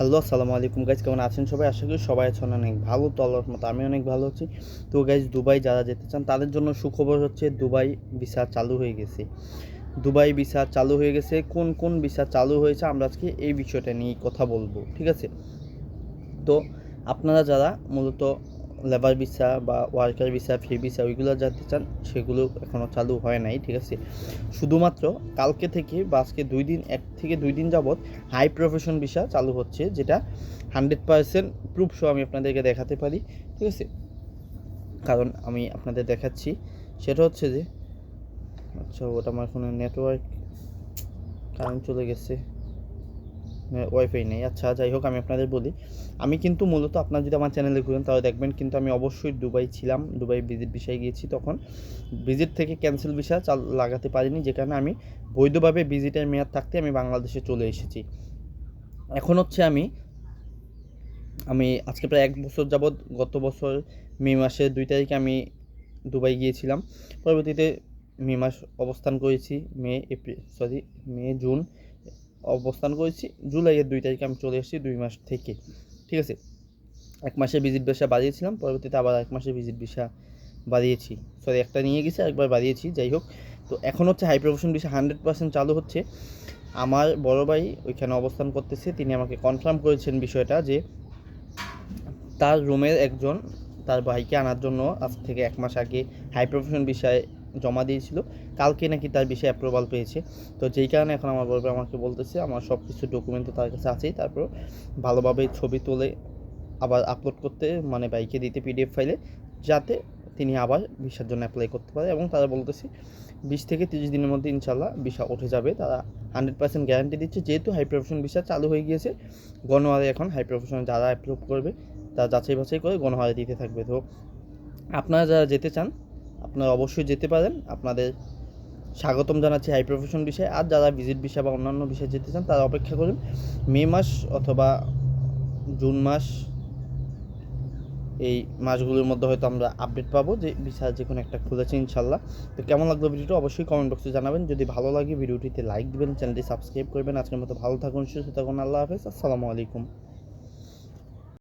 Hello, আসসালামু আলাইকুম। Guys কেমন আছেন সবাই? আশা করি সবাই আছেন অনেক ভালো। তো আল্লাহর মতো আমি অনেক ভালো আছি। তো গাইজ দুবাই যারা যেতে চান, তাদের জন্য সুখবর হচ্ছে দুবাই ভিসা চালু হয়ে গেছে। দুবাই ভিসা চালু হয়ে গেছে। কোন কোন ভিসা চালু হয়েছে আমরা আজকে এই বিষয়টা নিয়ে কথা বলব, ঠিক আছে? তো আপনারা যারা মূলত লেবার ভিসা বা ওয়ার্কার ভিসা, ফ্রি ভিসা ওইগুলো যেতে চান সেগুলো এখনও চালু হয় নাই, ঠিক আছে? শুধুমাত্র কালকে থেকে বা আজকে দুই দিন, এক থেকে দুই দিন যাবৎ হাই প্রফেশন ভিসা চালু হচ্ছে, যেটা হান্ড্রেড পার্সেন্ট প্রুফ সহ আমি আপনাদেরকে দেখাতে পারি, ঠিক আছে? কারণ আমি আপনাদের দেখাচ্ছি, সেটা হচ্ছে যে আচ্ছা ওটা আমার ফোনের নেটওয়ার্ক কারেন্ট চলে গেছে। ওয়াইফাই নেই। আচ্ছা যাই হোক, আমি আপনাদের বলি। আমি কিন্তু মূলত আপনার যদি আমার চ্যানেলে ঘুরেন, তাহলে দেখবেন কিন্তু আমি অবশ্যই দুবাই ছিলাম। দুবাই ভিজিট বিষয়ে গিয়েছি তখন। ভিজিট থেকে ক্যান্সেল ভিসা চাল লাগাতে পারিনি, যে কারণে আমি বৈধভাবে ভিজিটের মেয়াদ থাকতে আমি বাংলাদেশে চলে এসেছি। এখন হচ্ছে আমি আমি আজকে প্রায় এক বছর যাবৎ, গত বছর মে মাসের দুই তারিখে আমি দুবাই গিয়েছিলাম। পরবর্তীতে মে মাস অবস্থান করেছি, May, April sorry May, June অবস্থান করেছি। জুলাইয়ের দুই তারিখে আমি চলে এসেছি দুই মাস থেকে। ঠিক আছে? এক মাসে ভিজিট ভিসা বাড়িয়েছিলাম, পরবর্তীতে আবার এক মাসের ভিজিট ভিসা বাড়িয়েছি। সরি একটা নিয়ে গেছি একবার বাড়িয়েছি, যাই হোক। তো এখন হচ্ছে high profession visa hundred percent চালু হচ্ছে। আমার বড় ভাই ওইখানে অবস্থান করতেছে, তিনি আমাকে কনফার্ম করেছেন বিষয়টা যে তার রুমের একজন, তার ভাইকে আনার জন্য আজ থেকে এক মাস আগে হাই প্রফেশন বিষয়ে জমা দিয়েছিল। কালকে নাকি তার বিষয়ে অ্যাপ্রুভাল পেয়েছে। তো যেই কারণে এখন আমার বলবে আমাকে বলতেছে, আমার সব কিছু ডকুমেন্ট তো তার কাছে আছেই। তারপর ভালোভাবে ছবি তুলে আবার আপলোড করতে মানে বাইকে দিতে পিডিএফ ফাইলে যাতে তিনি আবার ভিসার জন্য অ্যাপ্লাই করতে পারে। এবং তারা বলতেছে, বিশ থেকে তিরিশ দিনের মধ্যে ইনশাল্লাহ ভিসা উঠে যাবে। তারা হান্ড্রেড পার্সেন্ট গ্যারান্টি দিচ্ছে। যেহেতু হাই প্রফেশন ভিসা চালু হয়ে গিয়েছে, গণহারে এখন হাই প্রফেশন যারা অ্যাপ্রুভ করবে, তারা যাচাই বাছাই করে গণহারে দিতে থাকবে। তো আপনারা যারা যেতে চান আপনারা অবশ্যই যেতে পারেন। আপনাদের স্বাগতম জানাচ্ছি হাই প্রফেশন বিষয়ে। আর যারা ভিজিট বিষয় বা অন্যান্য বিষয়ে যেতে চান, তারা অপেক্ষা করুন। মে মাস অথবা জুন মাস, এই মাসগুলোর মধ্যে হয়তো আমরা আপডেট পাবো যে ভিসা যে কোনো একটা খুলেছে ইনশাল্লাহ তো কেমন লাগল ভিডিওটা অবশ্যই কমেন্ট বক্সে জানাবেন। যদি ভালো লাগে ভিডিওটিতে লাইক দিবেন চ্যানেলটি সাবস্ক্রাইব করবেন। আজকের মতো ভালো থাকুন, সুস্থ থাকুন, আল্লাহ হাফেজ। আসসালামু আলাইকুম।